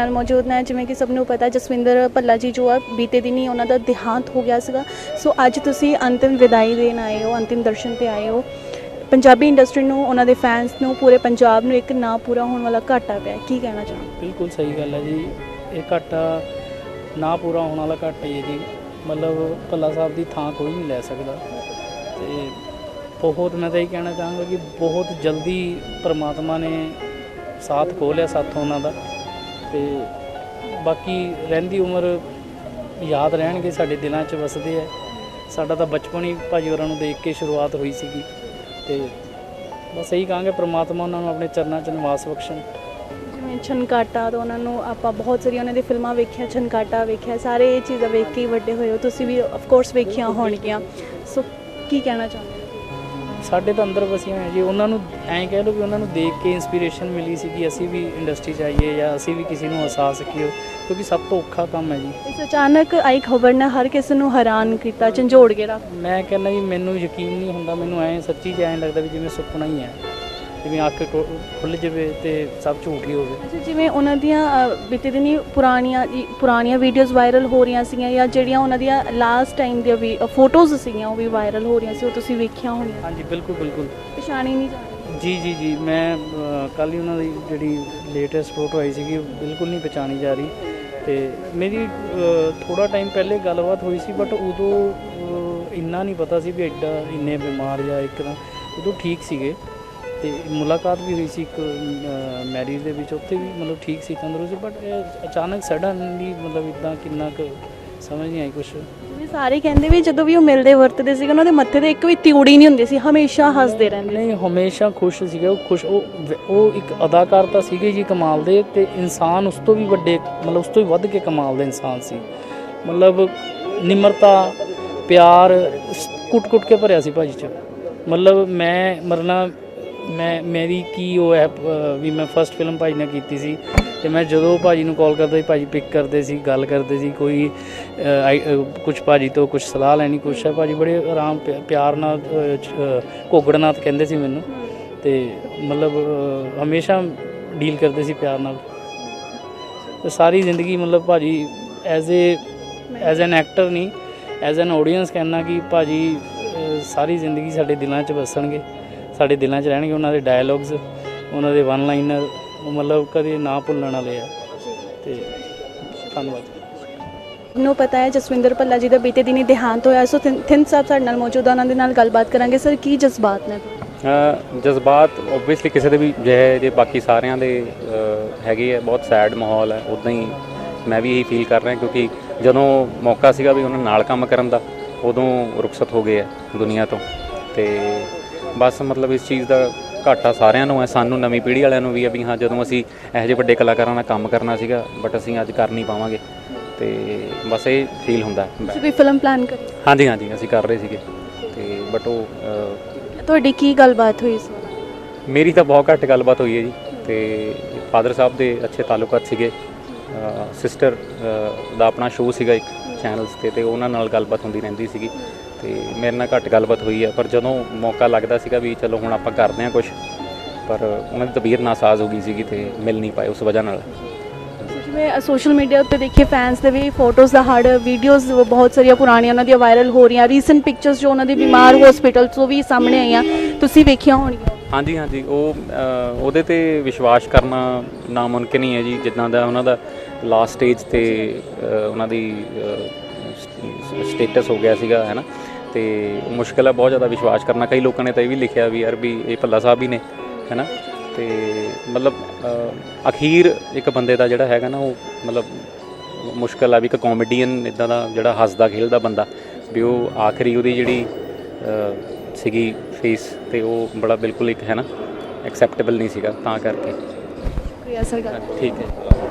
ਨਾਲ ਮੌਜੂਦ ਨੇ, ਜਿਵੇਂ ਕਿ ਸਭ ਨੂੰ ਪਤਾ, ਜਸਵਿੰਦਰ ਭੱਲਾ ਜੀ ਜੋ ਆ, ਬੀਤੇ ਦਿਨੀ ਉਹਨਾਂ ਦਾ ਦੇਹਾਂਤ ਹੋ ਗਿਆ ਸੀਗਾ। ਸੋ ਅੱਜ ਤੁਸੀਂ ਅੰਤਿਮ ਵਿਦਾਈ ਦੇਣ ਆਏ ਹੋ, ਅੰਤਿਮ ਦਰਸ਼ਨ ਤੇ ਆਏ ਹੋ। ਪੰਜਾਬੀ ਇੰਡਸਟਰੀ ਨੂੰ, ਉਹਨਾਂ ਦੇ ਫੈਨਸ ਨੂੰ, ਪੂਰੇ ਪੰਜਾਬ ਨੂੰ ਇੱਕ ਨਾ ਪੂਰਾ ਹੋਣ ਵਾਲਾ ਘਾਟਾ ਪਿਆ। ਕੀ ਕਹਿਣਾ ਚਾਹੁੰਦੇ ਬਿਲਕੁਲ ਸਹੀ ਗੱਲ ਹੈ ਜੀ। ਇਹ ਘਾਟਾ ਨਾ ਪੂਰਾ ਹੋਣ ਵਾਲਾ ਘਾਟਾ ਹੀ ਹੈ ਜੀ। ਮਤਲਬ ਭੱਲਾ ਸਾਹਿਬ ਦੀ ਥਾਂ ਕੋਈ ਨਹੀਂ ਲੈ ਸਕਦਾ। ਤੇ ਬਹੁਤ ਮੈਂ ਤਾਂ ਇਹ ਕਹਿਣਾ ਚਾਹਾਂਗਾ ਕਿ ਬਹੁਤ ਜਲਦੀ ਪ੍ਰਮਾਤਮਾ ਨੇ ਸਾਥ ਖੋਹ ਲਿਆ ਸਾਥੋਂ ਉਹਨਾਂ ਦਾ। ਤੇ ਬਾਕੀ ਰਹਿੰਦੀ ਉਮਰ ਯਾਦ ਰਹਿਣਗੇ ਸਾਡੇ ਦਿਲਾਂ 'ਚ ਵਸਦੇ ਆ। ਸਾਡਾ ਤਾਂ ਬਚਪਨ ਹੀ ਭਾਜੀ ਹੋਰਾਂ ਨੂੰ ਦੇਖ ਕੇ ਸ਼ੁਰੂਆਤ ਹੋਈ ਸੀਗੀ। ਤੇ ਬਸ ਇਹੀ ਕਹਾਂਗੇ ਪ੍ਰਮਾਤਮਾ ਉਹਨਾਂ ਨੂੰ ਆਪਣੇ ਚਰਨਾਂ 'ਚ ਨਿਵਾਸ ਬਖਸ਼ਣ। ਜਿਵੇਂ ਛਨਕਾਟਾ ਤੋਂ ਉਹਨਾਂ ਨੂੰ ਆਪਾਂ ਬਹੁਤ ਸਾਰੀਆਂ ਉਹਨਾਂ ਦੀ ਫਿਲਮਾਂ ਵੇਖੀਆਂ ਛਨਕਾਟਾ ਵੇਖਿਆ ਸਾਰੇ ਇਹ ਚੀਜ਼ਾਂ ਵੇਖ ਕੇ ਵੱਡੇ ਹੋਏ ਹੋ। ਤੁਸੀਂ ਵੀ ਆਫ ਕੋਰਸ ਵੇਖੀਆਂ ਹੋਣਗੀਆਂ। ਸੋ ਕੀ ਕਹਿਣਾ ਚਾਹੁੰਦੇ ਸਾਡੇ ਤਾਂ ਅੰਦਰ ਵਸੀਆਂ ਹੈ ਜੀ। ਉਹਨਾਂ ਨੂੰ ਐਂ ਕਹਿ ਲਓ ਕਿ ਉਹਨਾਂ ਨੂੰ ਦੇਖ ਕੇ ਇਨਸਪੀਰੇਸ਼ਨ ਮਿਲੀ ਸੀ ਕਿ ਅਸੀਂ ਵੀ ਇੰਡਸਟਰੀ 'ਚ ਆਈਏ ਜਾਂ ਅਸੀਂ ਵੀ ਕਿਸੇ ਨੂੰ ਹਸਾ ਸਕੀਏ ਕਿਉਂਕਿ ਸਭ ਤੋਂ ਔਖਾ ਕੰਮ ਹੈ ਜੀ। ਇਸ ਅਚਾਨਕ ਆਈ ਖਬਰ ਨੇ ਹਰ ਕਿਸੇ ਨੂੰ ਹੈਰਾਨ ਕੀਤਾ ਝੰਜੋੜ ਕੇ ਰੱਖ ਮੈਂ ਕਹਿੰਦਾ ਜੀ ਮੈਨੂੰ ਯਕੀਨ ਨਹੀਂ ਹੁੰਦਾ ਮੈਨੂੰ ਐਂ ਸੱਚੀ 'ਚ ਐਂ ਲੱਗਦਾ ਵੀ ਜਿਵੇਂ ਸੁਪਨਾ ਹੀ ਹੈ। ਜਿਵੇਂ ਅੱਖ ਖੁੱਲ੍ਹ ਜਾਵੇ ਤੇ ਸਭ ਝੂਠ ਹੋਵੇ। ਅੱਛਾ ਜਿਵੇਂ ਉਹਨਾਂ ਦੀਆਂ ਬੀਤੇ ਦਿਨੀ ਪੁਰਾਣੀਆਂ ਪੁਰਾਣੀਆਂ ਵੀਡੀਓਜ਼ ਵਾਇਰਲ ਹੋ ਰਹੀਆਂ ਸੀਗੀਆਂ ਜਾਂ ਜਿਹੜੀਆਂ ਉਹਨਾਂ ਦੀਆਂ ਲਾਸਟ ਟਾਈਮ ਦੀਆਂ ਵੀ ਫੋਟੋਜ਼ ਸੀਗੀਆਂ ਉਹ ਵੀ ਵਾਇਰਲ ਹੋ ਰਹੀਆਂ ਸੀ ਉਹ ਤੁਸੀਂ ਵੇਖੀਆਂ ਹੋਣੀਆਂ? ਹਾਂਜੀ ਬਿਲਕੁਲ ਬਿਲਕੁਲ। ਪਛਾਣੀ ਨਹੀਂ ਜਾ ਜੀ ਜੀ ਜੀ ਮੈਂ ਕੱਲ ਹੀ ਉਹਨਾਂ ਦੀ ਜਿਹੜੀ ਲੇਟੈਸਟ ਫੋਟੋ ਆਈ ਸੀਗੀ ਬਿਲਕੁਲ ਨਹੀਂ ਪਛਾਣੀ ਜਾ ਰਹੀ। ਤੇ ਮੇਰੀ ਥੋੜਾ ਟਾਈਮ ਪਹਿਲੇ ਗੱਲਬਾਤ ਹੋਈ ਸੀ ਬਟ ਉਦੋਂ ਇੰਨਾ ਨਹੀਂ ਪਤਾ ਸੀ ਵੀ ਐਡਾ ਇੰਨੇ ਬਿਮਾਰ ਜਾਂ ਇੱਕਦਮ ਉਦੋਂ ਠੀਕ ਸੀਗੇ। ਤੇ ਮੁਲਾਕਾਤ ਵੀ ਹੋਈ ਸੀ ਇੱਕ ਮੈਰਿਜ ਦੇ ਵਿੱਚ। ਉੱਥੇ ਵੀ ਮਤਲਬ ਠੀਕ ਸੀ ਤੰਦਰੁਸਤ ਬਟ ਅਚਾਨਕ ਸਡਨਲੀ ਮਤਲਬ ਇਦਾਂ ਕਿੰਨਾ ਕੁ ਸਮਝ ਨਹੀਂ ਆਈ ਕੁਛ। ਜਿਵੇਂ ਸਾਰੇ ਕਹਿੰਦੇ ਵੀ ਜਦੋਂ ਵੀ ਉਹ ਮਿਲਦੇ ਵਰਤਦੇ ਸੀਗੇ ਉਹਨਾਂ ਦੇ ਮੱਥੇ ਤੇ ਇੱਕ ਵੀ ਤਿਉੜੀ ਨਹੀਂ ਹੁੰਦੀ ਸੀ ਹਮੇਸ਼ਾ ਹੱਸਦੇ ਰਹਿੰਦੇ ਨਹੀਂ ਹਮੇਸ਼ਾ ਖੁਸ਼ ਸੀਗੇ ਉਹ ਖੁਸ਼ ਉਹ ਉਹ ਇੱਕ ਅਦਾਕਾਰ ਤਾਂ ਸੀਗੇ ਜੀ ਕਮਾਲ ਦੇ ਤੇ ਇਨਸਾਨ ਉਸ ਤੋਂ ਵੀ ਵੱਡੇ ਮਤਲਬ ਉਸ ਤੋਂ ਵੀ ਵੱਧ ਕੇ ਕਮਾਲ ਦਾ ਇਨਸਾਨ ਸੀ। ਮਤਲਬ ਨਿਮਰਤਾ ਪਿਆਰ ਕੁੱਟ-ਕੁੱਟ ਕੇ ਭਰਿਆ ਸੀ ਭਾਜੀ ਚ। ਮਤਲਬ ਮੈਂ ਮਰਨਾ ਮੈਂ ਮੇਰੀ ਕੀ ਉਹ ਹੈ ਵੀ ਮੈਂ ਫਸਟ ਫਿਲਮ ਭਾਜੀ ਨਾਲ ਕੀਤੀ ਸੀ ਤੇ ਮੈਂ ਜਦੋਂ ਭਾਜੀ ਨੂੰ ਕਾਲ ਕਰਦਾ ਸੀ ਭਾਜੀ ਪਿਕ ਕਰਦੇ ਸੀ ਗੱਲ ਕਰਦੇ ਸੀ ਕੋਈ ਕੁਝ ਭਾਜੀ ਤੋਂ ਕੁਝ ਸਲਾਹ ਲੈਣੀ ਕੁਛ ਹੈ ਭਾਜੀ ਬੜੇ ਆਰਾਮ ਪਿ- ਪਿਆਰ ਨਾਲ ਅ, ਚ- ਘੋਗੜਨਾਥ ਕਹਿੰਦੇ ਸੀ ਮੈਨੂੰ ਤੇ ਮਤਲਬ ਹਮੇਸ਼ਾ ਡੀਲ ਕਰਦੇ ਸੀ ਪਿਆਰ ਨਾਲ। ਤੇ ਸਾਰੀ ਜ਼ਿੰਦਗੀ ਮਤਲਬ ਭਾਜੀ as a as an actor ਨਹੀਂ ਐਜ਼ ਐਨ ਆਡੀਅנס ਕਹਿਣਾ ਕਿ ਭਾਜੀ ਅ, ਸਾਰੀ ਜ਼ਿੰਦਗੀ ਸਾਡੇ ਦਿਲਾਂ 'ਚ ਵਸਣਗੇ। ਸਾਡੇ ਦਿਲਾਂ 'ਚ ਰਹਿਣਗੇ ਉਹਨਾਂ ਦੇ ਡਾਇਲੌਗਸ ਉਹਨਾਂ ਦੇ ਵਨ ਲਾਈਨਰ ਉਹ ਮਤਲਬ ਕਦੇ ਨਾ ਭੁੱਲਣ ਵਾਲੇ ਆ। ਤੇ ਧੰਨਵਾਦ। ਨੂੰ ਪਤਾ ਹੈ ਜਸਵਿੰਦਰ ਭੱਲਾ ਜੀ ਦਾ ਬੀਤੇ ਦਿਨੀ ਦੇਹਾਂਤ ਹੋਇਆ। ਸੋ ਥਿੰ- ਥਿੰਦ ਸਾਹਿਬ ਸਾਡੇ ਨਾਲ ਮੌਜੂਦ ਆ ਉਹਨਾਂ ਦੇ ਨਾਲ ਗੱਲਬਾਤ ਕਰਾਂਗੇ। ਸਰ ਕੀ ਜਜ਼ਬਾਤ ਨੇ? ਅ, ਜਜ਼ਬਾਤ ਓਬਵੀਅਸਲੀ ਕਿਸੇ ਦੇ ਵੀ ਜਿਹੇ ਜੇ ਬਾਕੀ ਸਾਰਿਆਂ ਦੇ ਅ, ਹੈਗੇ ਆ ਬਹੁਤ ਸੈਡ ਮਾਹੌਲ ਹੈ ਉਦਾਂ ਹੀ ਮੈਂ ਵੀ ਇਹੀ ਫੀਲ ਕਰ ਰਿਹਾ ਕਿਉਂਕਿ ਜਦੋਂ ਮੌਕਾ ਸੀਗਾ ਵੀ ਉਹਨਾਂ ਨਾਲ ਕੰਮ ਕਰਨ ਦਾ ਉਦੋਂ ਰੁਖਸਤ ਹੋ ਗਏ ਆ ਦੁਨੀਆ ਤੋਂ। ਤੇ ਬਸ ਮਤਲਬ ਇਸ ਚੀਜ਼ ਦਾ ਘਾਟਾ ਸਾਰਿਆਂ ਨੂੰ ਹੈ ਸਾਨੂੰ ਨਵੀਂ ਪੀੜ੍ਹੀ ਵਾਲਿਆਂ ਨੂੰ ਵੀ ਆ ਵੀ ਹਾਂ ਜਦੋਂ ਅਸੀਂ ਇਹੋ ਜਿਹੇ ਵੱਡੇ ਕਲਾਕਾਰਾਂ ਨਾਲ ਕੰਮ ਕਰਨਾ ਸੀਗਾ ਬਟ ਅਸੀਂ ਅੱਜ ਕਰ ਨਹੀਂ ਪਾਵਾਂਗੇ। ਤੇ ਬਸ ਇਹ ਫੀਲ ਹੁੰਦਾ ਹੈ। ਤੁਸੀਂ ਕੋਈ ਫਿਲਮ ਪਲਾਨ ਕਰੀ ਹਾਂਜੀ ਹਾਂਜੀ ਅਸੀਂ ਕਰ ਰਹੇ ਸੀਗੇ। ਤੇ ਬਟ ਉਹ ਤੁਹਾਡੀ ਕੀ ਗੱਲਬਾਤ ਹੋਈ ਸੀ? ਮੇਰੀ ਤਾਂ ਬਹੁਤ ਘੱਟ ਗੱਲਬਾਤ ਹੋਈ ਹੈ ਜੀ। ਤੇ ਫਾਦਰ ਸਾਹਿਬ ਦੇ ਅੱਛੇ ਤਾਲੁਕਾਤ ਸੀਗੇ। ਸਿਸਟਰ ਦਾ ਆਪਣਾ ਸ਼ੋਅ ਸੀਗਾ ਇੱਕ ਚੈਨਲਸ ਤੇ ਤੇ ਉਹਨਾਂ ਨਾਲ ਗੱਲਬਾਤ ਹੁੰਦੀ ਰਹਿੰਦੀ ਸੀਗੀ। ਤੇ ਮੇਰੇ ਨਾਲ ਘੱਟ ਗੱਲਬਾਤ ਹੋਈ ਹੈ ਪਰ ਜਦੋਂ ਮੌਕਾ ਲੱਗਦਾ ਸੀਗਾ ਵੀ ਚਲੋ ਹੁਣ ਆਪਾਂ ਕਰਦੇ ਹਾਂ ਕੁਝ ਪਰ ਉਹਨਾਂ ਦੀ ਤਬੀਅਤ ਨਾਸਾਜ਼ ਹੋ ਗਈ ਸੀਗੀ ਤੇ ਮਿਲ ਨਹੀਂ ਪਾਏ ਉਸ ਵਜ੍ਹਾ ਨਾਲ। ਜਿਵੇਂ ਸੋਸ਼ਲ ਮੀਡੀਆ ਉੱਤੇ ਦੇਖੀਏ ਫੈਨਸ ਦੇ ਵੀ ਫੋਟੋਜ਼ ਦਾ ਹੜ ਵੀਡੀਓਜ਼ ਬਹੁਤ ਸਾਰੀਆਂ ਪੁਰਾਣੀਆਂ ਉਹਨਾਂ ਦੀਆਂ ਵਾਇਰਲ ਹੋ ਰਹੀਆਂ ਰੀਸੈਂਟ ਪਿਕਚਰਸ ਜੋ ਉਹਨਾਂ ਦੀ ਬਿਮਾਰ ਹਸਪੀਟਲ ਤੋਂ ਵੀ ਸਾਹਮਣੇ ਆਈਆਂ ਤੁਸੀਂ ਵੇਖੀਆਂ ਹੋਣਗੀਆਂ? ਹਾਂਜੀ ਹਾਂਜੀ ਉਹ ਉਹਦੇ ਤੇ ਵਿਸ਼ਵਾਸ ਕਰਨਾ ਨਾਮੁਮਕਿਨ ਹੀ ਹੈ ਜੀ ਜਿੱਦਾਂ ਦਾ ਉਹਨਾਂ ਦਾ ਲਾਸਟ ਸਟੇਜ ਤੇ ਉਹਨਾਂ ਦੀ ਸਟੇਟਸ ਹੋ ਗਿਆ ਸੀਗਾ ਹੈ ਨਾ? ਤੇ ਮੁਸ਼ਕਲ ਹੈ ਬਹੁਤ ਜ਼ਿਆਦਾ ਵਿਸ਼ਵਾਸ ਕਰਨਾ। ਕਈ ਲੋਕਾਂ ਨੇ ਤਾਂ ਇਹ ਵੀ ਲਿਖਿਆ ਵੀ ਯਾਰ ਵੀ ਇਹ ਭੱਲਾ ਸਾਹਿਬ ਹੀ ਨੇ ਹੈ ਨਾ ਤੇ ਮਤਲਬ ਅਖੀਰ ਇੱਕ ਬੰਦੇ ਦਾ ਜਿਹੜਾ ਹੈਗਾ ਨਾ ਉਹ ਮਤਲਬ ਮੁਸ਼ਕਲ ਆ ਵੀ ਇੱਕ ਕਾਮੇਡੀਅਨ ਇਦਾਂ ਦਾ ਜਿਹੜਾ ਹੱਸਦਾ ਖੇਲਦਾ ਬੰਦਾ ਵੀ ਉਹ ਆਖਰੀ ਉਹਦੀ ਜਿਹੜੀ ਸੀਗੀ ਫੇਸ ਤੇ ਉਹ ਬੜਾ ਬਿਲਕੁਲ ਇੱਕ ਹੈ ਨਾ ਐਕਸੈਪਟੇਬਲ ਨਹੀਂ ਸੀਗਾ ਤਾਂ ਕਰਕੇ। ਸ਼ੁਕਰੀਆ ਸਰ ਠੀਕ ਹੈ।